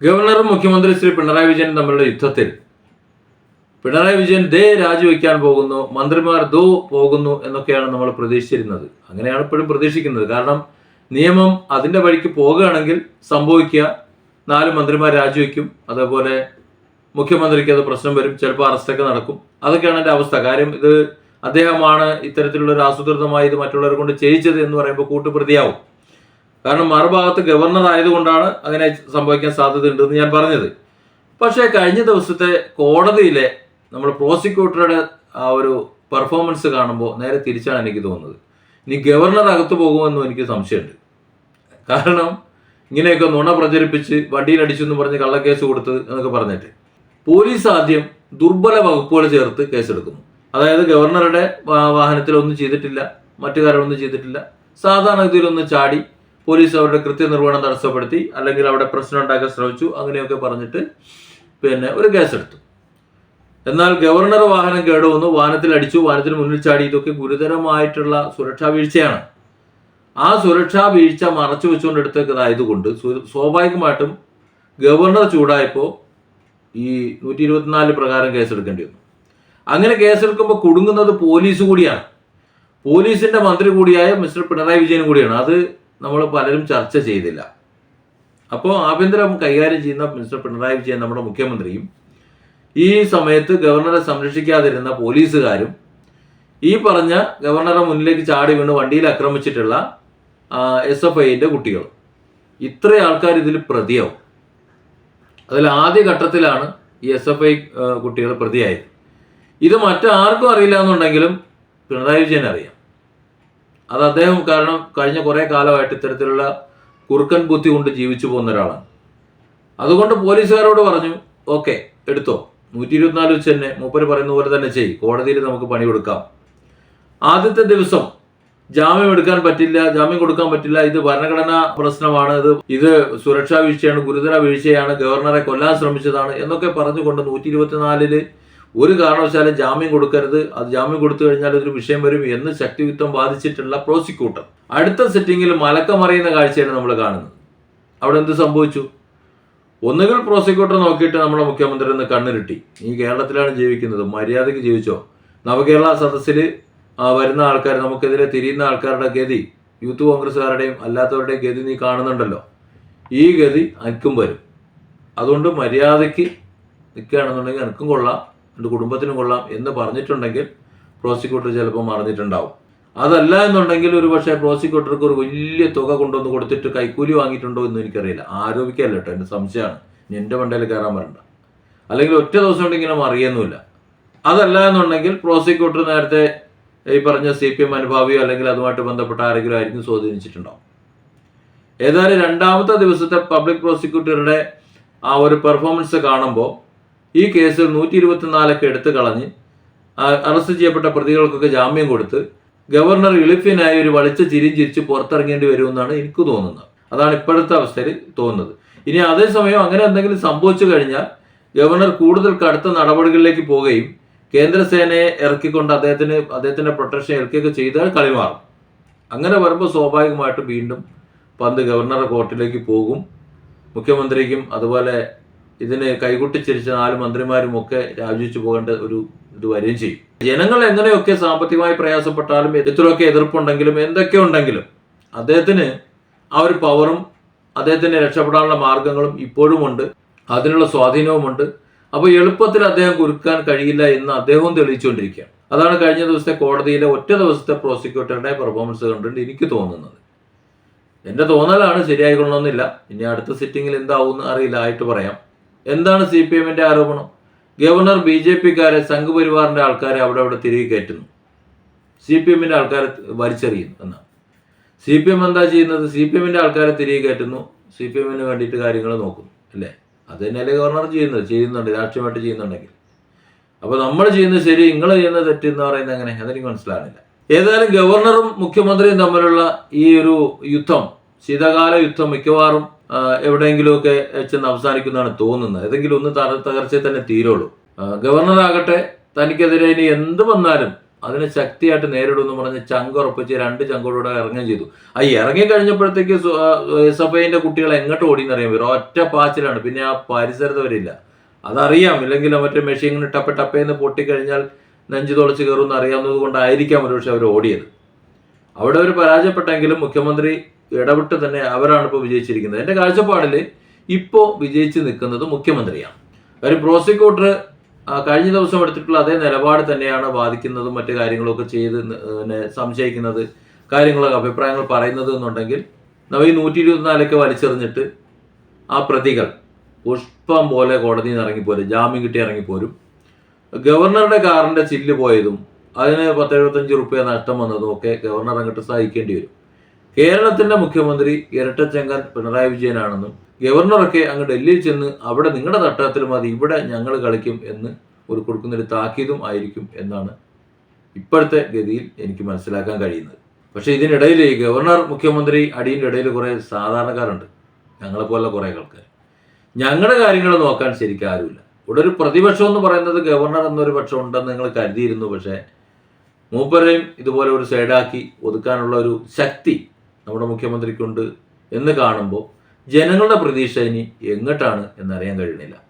ഗവർണറും മുഖ്യമന്ത്രി ശ്രീ പിണറായി വിജയനും തമ്മിലുള്ള യുദ്ധത്തിൽ പിണറായി വിജയൻ ദേ രാജിവെക്കാൻ പോകുന്നു മന്ത്രിമാർ ദോ പോകുന്നു എന്നൊക്കെയാണ് നമ്മൾ പ്രതീക്ഷിച്ചിരുന്നത്. അങ്ങനെയാണ് ഇപ്പോഴും പ്രതീക്ഷിക്കുന്നത്. കാരണം നിയമം അതിന്റെ വഴിക്ക് പോകുകയാണെങ്കിൽ സംഭവിക്കുക നാല് മന്ത്രിമാർ രാജിവെക്കും അതേപോലെ മുഖ്യമന്ത്രിക്ക് അത് പ്രശ്നം വരും ചിലപ്പോൾ അറസ്റ്റൊക്കെ നടക്കും. അതൊക്കെയാണ് എന്റെ അവസ്ഥ. കാര്യം ഇത് അദ്ദേഹമാണ് ഇത്തരത്തിലുള്ള ഒരു ആസൂത്രിതമായി ഇത് മറ്റുള്ളവരെ കൊണ്ട് ചെയ്യിച്ചത് എന്ന് പറയുമ്പോൾ കൂട്ടുപ്രതിയാവും. കാരണം മറുഭാഗത്ത് ഗവർണർ ആയതുകൊണ്ടാണ് അങ്ങനെ സംഭവിക്കാൻ സാധ്യത ഉണ്ടെന്ന് ഞാൻ പറഞ്ഞത്. പക്ഷേ കഴിഞ്ഞ ദിവസത്തെ കോടതിയിലെ നമ്മൾ പ്രോസിക്യൂട്ടറുടെ ആ ഒരു പെർഫോമൻസ് കാണുമ്പോൾ നേരെ തിരിച്ചാണ് എനിക്ക് തോന്നുന്നത്. ഇനി ഗവർണർ അകത്ത് പോകുമെന്നും എനിക്ക് സംശയമുണ്ട്. കാരണം ഇങ്ങനെയൊക്കെ നുണ പ്രചരിപ്പിച്ച് വണ്ടിയിലടിച്ചു എന്ന് പറഞ്ഞ് കള്ളക്കേസ് കൊടുത്ത് എന്നൊക്കെ പറഞ്ഞിട്ട് പോലീസ് ആദ്യം ദുർബല വകുപ്പുകൾ ചേർത്ത് കേസെടുക്കുന്നു. അതായത് ഗവർണറുടെ വാഹനത്തിൽ ഒന്നും ചെയ്തിട്ടില്ല മറ്റു കാര്യങ്ങളൊന്നും ചെയ്തിട്ടില്ല. സാധാരണ സാധാരണഗതിയിലൊന്ന് ചാടി പോലീസ് അവരുടെ കൃത്യനിർവഹണം തടസ്സപ്പെടുത്തി അല്ലെങ്കിൽ അവിടെ പ്രശ്നം ഉണ്ടാക്കാൻ ശ്രമിച്ചു അങ്ങനെയൊക്കെ പറഞ്ഞിട്ട് പിന്നെ ഒരു കേസ് എടുത്തു എന്നാൽ ഗവർണർ വാഹനം കേടുവന്നു വാഹനത്തിൽ അടിച്ചു വാഹനത്തിന് മുന്നിൽ ചാടി. ഇതൊക്കെ ഗുരുതരമായിട്ടുള്ള സുരക്ഷാ വീഴ്ചയാണ്. ആ സുരക്ഷാ വീഴ്ച മറച്ചു വെച്ചുകൊണ്ട് എടുത്തേക്കതായതുകൊണ്ട് സ്വാഭാവികമായിട്ടും ഗവർണർ ചൂടായപ്പോൾ ഈ നൂറ്റി ഇരുപത്തിനാല് പ്രകാരം കേസെടുക്കേണ്ടി വന്നു. അങ്ങനെ കേസെടുക്കുമ്പോൾ കുടുങ്ങുന്നത് പോലീസ് കൂടിയാണ്. പോലീസിന്റെ മന്ത്രി കൂടിയായ മിസ്റ്റർ പിണറായി വിജയനും കൂടിയാണ്. അത് നമ്മൾ പലരും ചർച്ച ചെയ്തില്ല. അപ്പോൾ ആഭ്യന്തരം കൈകാര്യം ചെയ്യുന്ന മിനിസ്റ്റർ പിണറായി വിജയൻ നമ്മുടെ മുഖ്യമന്ത്രിയും ഈ സമയത്ത് ഗവർണറെ സംരക്ഷിക്കാതിരുന്ന പോലീസുകാരും ഈ പറഞ്ഞ ഗവർണറെ മുന്നിലേക്ക് ചാടി വീണ് വണ്ടിയിൽ ആക്രമിച്ചിട്ടുള്ള എസ് എഫ് ഐന്റെ കുട്ടികൾ ഇത്ര ആൾക്കാർ ഇതിൽ പ്രതിയാവും. അതിൽ ആദ്യ ഘട്ടത്തിലാണ് ഈ എസ് എഫ് ഐ കുട്ടികൾ പ്രതിയായത്. ഇത് മറ്റാർക്കും അറിയില്ല എന്നുണ്ടെങ്കിലും പിണറായി വിജയൻ അറിയാം അത് അദ്ദേഹം കാരണം കഴിഞ്ഞ കുറേ കാലമായിട്ട് ഇത്തരത്തിലുള്ള കുറുക്കൻ ബുദ്ധി കൊണ്ട് ജീവിച്ചു പോകുന്ന ഒരാളാണ്. അതുകൊണ്ട് പോലീസുകാരോട് പറഞ്ഞു ഓക്കെ എടുത്തോ. നൂറ്റി ഇരുപത്തിനാല് വെച്ച് തന്നെ മൂപ്പര് പറയുന്ന പോലെ തന്നെ ചെയ് കോടതിയിൽ നമുക്ക് പണി കൊടുക്കാം. ആദ്യത്തെ ദിവസം ജാമ്യം എടുക്കാൻ പറ്റില്ല ജാമ്യം കൊടുക്കാൻ പറ്റില്ല. ഇത് ഭരണഘടനാ പ്രശ്നമാണ്. ഇത് ഇത് സുരക്ഷാ വീഴ്ചയാണ് ഗുരുതര വീഴ്ചയാണ്. ഗവർണറെ കൊല്ലാൻ ശ്രമിച്ചതാണ്. എന്നൊക്കെ പറഞ്ഞുകൊണ്ട് നൂറ്റി ഇരുപത്തിനാലിൽ ഒരു കാരണവശാലും ജാമ്യം കൊടുക്കരുത്. അത് ജാമ്യം കൊടുത്തു കഴിഞ്ഞാൽ ഒരു വിഷയം വരും എന്ന് ശക്തിയുക്തം ബാധിച്ചിട്ടുള്ള പ്രോസിക്യൂട്ടർ. അടുത്ത സെറ്റിങ്ങിൽ മലക്കമറിയുന്ന കാഴ്ചയാണ് നമ്മൾ കാണുന്നത്. അവിടെ എന്ത് സംഭവിച്ചു? ഒന്നുകിൽ പ്രോസിക്യൂട്ടർ നോക്കിയിട്ട് നമ്മുടെ മുഖ്യമന്ത്രി ഒന്ന് കണ്ണിരുട്ടി. ഈ കേരളത്തിലാണ് ജീവിക്കുന്നത്. മര്യാദയ്ക്ക് ജീവിച്ചോ? നവകേരള സദസ്സിൽ വരുന്ന ആൾക്കാർ നമുക്കെതിരെ തിരിയുന്ന ആൾക്കാരുടെ ഗതി യൂത്ത് കോൺഗ്രസ്സുകാരുടെയും അല്ലാത്തവരുടെയും ഗതി നീ കാണുന്നുണ്ടല്ലോ. ഈ ഗതി എനിക്കും വരും. അതുകൊണ്ട് മര്യാദയ്ക്ക് നിൽക്കുകയാണെന്നുണ്ടെങ്കിൽ എനിക്കും കൊള്ളാം. എന്റെ കുടുംബത്തിനും കൊള്ളാം എന്ന് പറഞ്ഞിട്ടുണ്ടെങ്കിൽ പ്രോസിക്യൂട്ടർ ചിലപ്പോൾ മറന്നിട്ടുണ്ടാവും. അതല്ല എന്നുണ്ടെങ്കിൽ ഒരു പക്ഷേ പ്രോസിക്യൂട്ടർക്ക് ഒരു വലിയ തുക കൊണ്ടുവന്ന് കൊടുത്തിട്ട് കൈക്കൂലി വാങ്ങിയിട്ടുണ്ടോ എന്ന് എനിക്കറിയില്ല. ആരോപിക്കല്ല കേട്ടോ എന്റെ സംശയമാണ്. ഇനി എന്റെ മണ്ടയിൽ കയറാൻ വരണ്ട അല്ലെങ്കിൽ ഒറ്റ ദിവസം കൊണ്ട് ഇങ്ങനെ മറിയൊന്നുമില്ല. അതല്ല എന്നുണ്ടെങ്കിൽ പ്രോസിക്യൂട്ടർ നേരത്തെ ഈ പറഞ്ഞ സി പി എം അനുഭാവിയോ അല്ലെങ്കിൽ അതുമായിട്ട് ബന്ധപ്പെട്ട ആരെങ്കിലും ആയിരിക്കും സ്വാധീനിച്ചിട്ടുണ്ടാവും. ഏതായാലും രണ്ടാമത്തെ ദിവസത്തെ പബ്ലിക് പ്രോസിക്യൂട്ടറുടെ ആ ഒരു പെർഫോമൻസ് കാണുമ്പോൾ ഈ കേസിൽ നൂറ്റി ഇരുപത്തിനാലൊക്കെ എടുത്തു കളഞ്ഞ് അറസ്റ്റ് ചെയ്യപ്പെട്ട പ്രതികൾക്കൊക്കെ ജാമ്യം കൊടുത്ത് ഗവർണർ ഇളിഫിനായി ഒരു വളിച്ച ചിരിയും ചിരിച്ച് പുറത്തിറങ്ങേണ്ടി വരുമെന്നാണ് എനിക്ക് തോന്നുന്നത്. അതാണ് ഇപ്പോഴത്തെ അവസ്ഥയിൽ തോന്നുന്നത്. ഇനി അതേസമയം അങ്ങനെ എന്തെങ്കിലും സംഭവിച്ചു കഴിഞ്ഞാൽ ഗവർണർ കൂടുതൽ കടുത്ത നടപടികളിലേക്ക് പോവുകയും കേന്ദ്രസേനയെ ഇറക്കിക്കൊണ്ട് അദ്ദേഹത്തിന് അദ്ദേഹത്തിന്റെ പ്രൊട്ടക്ഷൻ ഇറക്കുകയൊക്കെ ചെയ്താൽ കളി മാറും. അങ്ങനെ വരുമ്പോൾ സ്വാഭാവികമായിട്ടും വീണ്ടും പന്ത് ഗവർണറുടെ കോർട്ടിലേക്ക് പോകും. മുഖ്യമന്ത്രിക്കും അതുപോലെ ഇതിന് കൈകൊട്ടിച്ചിരിച്ച നാല് മന്ത്രിമാരും ഒക്കെ രാജിവെച്ചു പോകേണ്ട ഒരു ഇത് വരികയും ചെയ്യും. ജനങ്ങൾ എങ്ങനെയൊക്കെ സാമ്പത്തികമായി പ്രയാസപ്പെട്ടാലും എത്രയൊക്കെ എതിർപ്പുണ്ടെങ്കിലും എന്തൊക്കെ ഉണ്ടെങ്കിലും അദ്ദേഹത്തിന് ആ ഒരു പവറും അദ്ദേഹത്തിന് രക്ഷപ്പെടാനുള്ള മാർഗങ്ങളും ഇപ്പോഴും ഉണ്ട്. അതിനുള്ള സ്വാധീനവുമുണ്ട് അപ്പോൾ എളുപ്പത്തിൽ അദ്ദേഹം കുരുക്കാൻ കഴിയില്ല എന്ന് അദ്ദേഹവും തെളിയിച്ചുകൊണ്ടിരിക്കുകയാണ്. അതാണ് കഴിഞ്ഞ ദിവസത്തെ കോടതിയിലെ ഒറ്റ ദിവസത്തെ പ്രോസിക്യൂട്ടറുടെ പെർഫോമൻസ് കണ്ടിട്ട് എനിക്ക് തോന്നുന്നത്. എന്റെ തോന്നലാണ് ശരിയായിക്കൊള്ളണമെന്നില്ല ഇനി അടുത്ത സിറ്റിങ്ങിൽ എന്താവും അറിയില്ല. ആയിട്ട് പറയാം. എന്താണ് സി പി എമ്മിന്റെ ആരോപണം? ഗവർണർ ബി ജെ പിക്കാരെ സംഘപരിവാറിന്റെ ആൾക്കാരെ അവിടെ അവിടെ തിരികെ കയറ്റുന്നു. സി പി എമ്മിന്റെ ആൾക്കാരെ വലിച്ചെറിയുന്നു എന്നാണ്. സി പി എം എന്താ ചെയ്യുന്നത്? സി പി എമ്മിന്റെ ആൾക്കാരെ തിരികെ കയറ്റുന്നു. സി പി എമ്മിന് വേണ്ടിയിട്ട് കാര്യങ്ങൾ നോക്കുന്നു അല്ലേ? അത് തന്നെയല്ലേ ഗവർണർ ചെയ്യുന്നത്? ചെയ്യുന്നുണ്ട് രാഷ്ട്രീയമായിട്ട് ചെയ്യുന്നുണ്ടെങ്കിൽ. അപ്പോൾ നമ്മൾ ചെയ്യുന്നത് ശരി നിങ്ങൾ ചെയ്യുന്നത് തെറ്റ് എന്ന് പറയുന്നത് എങ്ങനെ? അതെനിക്ക് മനസ്സിലാകുന്നില്ല ഏതായാലും ഗവർണറും മുഖ്യമന്ത്രിയും തമ്മിലുള്ള ഈ ഒരു യുദ്ധം ശീതകാല യുദ്ധം മിക്കവാറും എവിടെയെങ്കിലുമൊക്കെ ചെന്ന് അവസാനിക്കുന്നതാണ് തോന്നുന്നത്. ഏതെങ്കിലും ഒന്ന് തകർച്ചയെ തന്നെ തീരുള്ളൂ. ഗവർണറാകട്ടെ തനിക്കെതിരെ ഇനി എന്ത് വന്നാലും അതിനെ ശക്തിയായിട്ട് നേരിടുമെന്ന് പറഞ്ഞ് ചങ്കുറപ്പിച്ച് രണ്ട് ചങ്കോടുകൂടെ ഇറങ്ങുകയും ചെയ്തു. ആ ഇറങ്ങി കഴിഞ്ഞപ്പോഴത്തേക്ക് എസ് എഫ് ഐന്റെ കുട്ടികൾ എങ്ങോട്ട് ഓടിയെന്നറിയാൻ വരും. ഒറ്റ പാച്ചിലാണ്. പിന്നെ ആ പരിസരത്ത് വരില്ല അതറിയാം. ഇല്ലെങ്കിൽ മറ്റേ മെഷീൻ ടപ്പ ടപ്പേന്ന് പൊട്ടിക്കഴിഞ്ഞാൽ നെഞ്ചു തുളച്ച് കയറുമെന്ന് അറിയാവുന്നത് കൊണ്ടായിരിക്കാം ഒരുപക്ഷെ അവർ ഓടിയത്. അവിടെ അവർ പരാജയപ്പെട്ടെങ്കിലും മുഖ്യമന്ത്രി ഇടപെട്ട് തന്നെ അവരാണ് ഇപ്പോൾ വിജയിച്ചിരിക്കുന്നത്. എന്റെ കാഴ്ചപ്പാടിൽ ഇപ്പോൾ വിജയിച്ച് നിൽക്കുന്നത് മുഖ്യമന്ത്രിയാണ്. കാര്യം പ്രോസിക്യൂട്ടർ കഴിഞ്ഞ ദിവസം എടുത്തിട്ടുള്ള അതേ നിലപാട് തന്നെയാണ് ബാധിക്കുന്നതും മറ്റു കാര്യങ്ങളൊക്കെ ചെയ്ത് പിന്നെ സംശയിക്കുന്നത് കാര്യങ്ങളൊക്കെ അഭിപ്രായങ്ങൾ പറയുന്നത് എന്നുണ്ടെങ്കിൽ നമ്മൾ ഈ നൂറ്റി ഇരുപത്തിനാലൊക്കെ വലിച്ചെറിഞ്ഞിട്ട് ആ പ്രതികൾ പുഷ്പം പോലെ കോടതിയിൽ നിന്ന് ഇറങ്ങിപ്പോരും ജാമ്യം കിട്ടി ഇറങ്ങിപ്പോരും. ഗവർണറുടെ കാറിന്റെ ചില്ല് പോയതും അതിന് പത്ത് എഴുപത്തഞ്ച് റുപ്യ നഷ്ടം വന്നതും ഒക്കെ ഗവർണർ അങ്ങോട്ട് സഹിക്കേണ്ടി വരും. കേരളത്തിന്റെ മുഖ്യമന്ത്രി ഇരട്ടച്ചങ്കൻ പിണറായി വിജയനാണെന്നും ഗവർണറൊക്കെ അങ്ങ് ഡൽഹിയിൽ ചെന്ന് അവിടെ നിങ്ങളുടെ തട്ടത്തിൽ മതി ഇവിടെ ഞങ്ങൾ കളിക്കും എന്ന് ഒരു കൊടുക്കുന്നൊരു താക്കീതും ആയിരിക്കും എന്നാണ് ഇപ്പോഴത്തെ ഗതിയിൽ എനിക്ക് മനസ്സിലാക്കാൻ കഴിയുന്നത്. പക്ഷേ ഇതിനിടയിൽ ഗവർണർ മുഖ്യമന്ത്രി അടിയുടെ ഇടയിൽ കുറേ സാധാരണക്കാരുണ്ട്. ഞങ്ങളെപ്പോലെ കുറേ ആൾക്കാർ ഞങ്ങളുടെ കാര്യങ്ങൾ നോക്കാൻ ശരിക്കും ആരുമില്ല. ഇവിടെ ഒരു പ്രതിപക്ഷം എന്ന് പറയുന്നത് ഗവർണർ എന്നൊരു പക്ഷം ഉണ്ടെന്ന് നിങ്ങൾ കരുതിയിരുന്നു പക്ഷേ മൂപ്പരെയും ഇതുപോലെ ഒരു സൈഡാക്കി ഒതുക്കാനുള്ള ഒരു ശക്തി നമ്മുടെ മുഖ്യമന്ത്രിക്കുണ്ട് എന്ന് കാണുമ്പോൾ ജനങ്ങളുടെ പ്രതീക്ഷ ഇനി എങ്ങോട്ടാണ് എന്നറിയാൻ കഴിയണില്ല